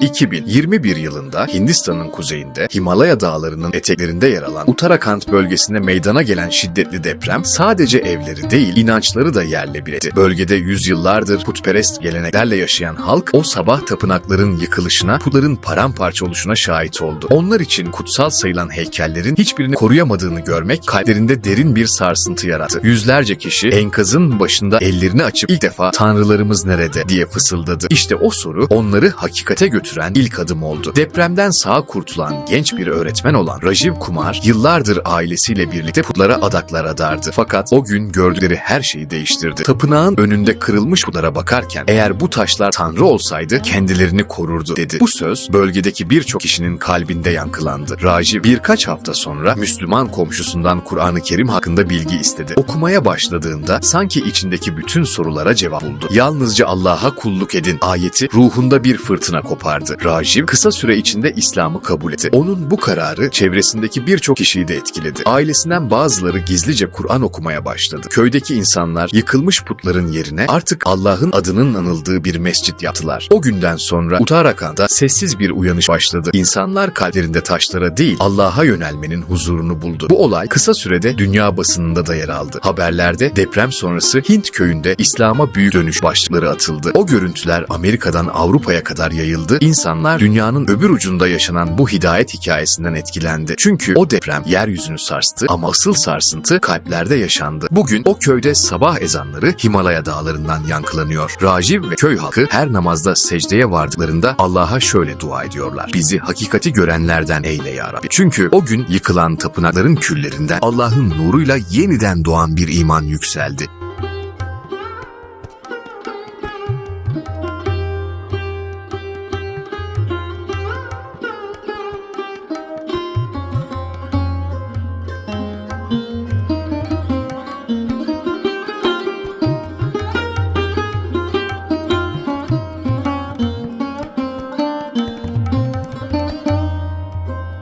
2021 yılında Hindistan'ın kuzeyinde Himalaya dağlarının eteklerinde yer alan Uttarakhand bölgesinde meydana gelen şiddetli deprem sadece evleri değil inançları da yerle bir etti. Bölgede yüzyıllardır putperest geleneklerle yaşayan halk o sabah tapınakların yıkılışına, putların paramparça oluşuna şahit oldu. Onlar için kutsal sayılan heykellerin hiçbirini koruyamadığını görmek kalplerinde derin bir sarsıntı yarattı. Yüzlerce kişi enkazın başında ellerini açıp ilk defa tanrılarımız nerede diye fısıldadı. İşte o soru onları hakikate götüren ilk adım oldu. Depremden sağ kurtulan genç bir öğretmen olan Rajiv Kumar yıllardır ailesiyle birlikte putlara adaklar adardı. Fakat o gün gördükleri her şeyi değiştirdi. Tapınağın önünde kırılmış putlara bakarken eğer bu taşlar tanrı olsaydı kendilerini korurdu dedi. Bu söz bölgedeki birçok kişinin kalbinde yankılandı. Rajiv birkaç hafta sonra Müslüman komşusundan Kur'an-ı Kerim hakkında bilgi istedi. Okumaya başladığında sanki içindeki bütün sorulara cevap buldu. Yalnızca Allah'a kulluk edin ayeti ruhunda bir fırtına kopardı. Rajiv kısa süre içinde İslam'ı kabul etti. Onun bu kararı çevresindeki birçok kişiyi de etkiledi. Ailesinden bazıları gizlice Kur'an okumaya başladı. Köydeki insanlar yıkılmış putların yerine artık Allah'ın adının anıldığı bir mescit yaptılar. O günden sonra Uttarakhand'da sessiz bir uyanış başladı. İnsanlar kalplerinde taşlara değil Allah'a yönelmenin huzurunu buldu. Bu olay kısa sürede dünya basınında da yer aldı. Haberlerde deprem sonrası Hint köyünde İslam'a büyük dönüş başlıkları atıldı. O görüntüler Amerika'dan Avrupa'ya kadar yayıldı. İnsanlar dünyanın öbür ucunda yaşanan bu hidayet hikayesinden etkilendi. Çünkü o deprem yeryüzünü sarstı ama asıl sarsıntı kalplerde yaşandı. Bugün o köyde sabah ezanları Himalaya dağlarından yankılanıyor. Rajiv ve köy halkı her namazda secdeye vardıklarında Allah'a şöyle dua ediyorlar. Bizi hakikati görenlerden eyle ya Rabbi. Çünkü o gün yıkılan tapınakların küllerinden Allah'ın nuruyla yeniden doğan bir iman yükseldi.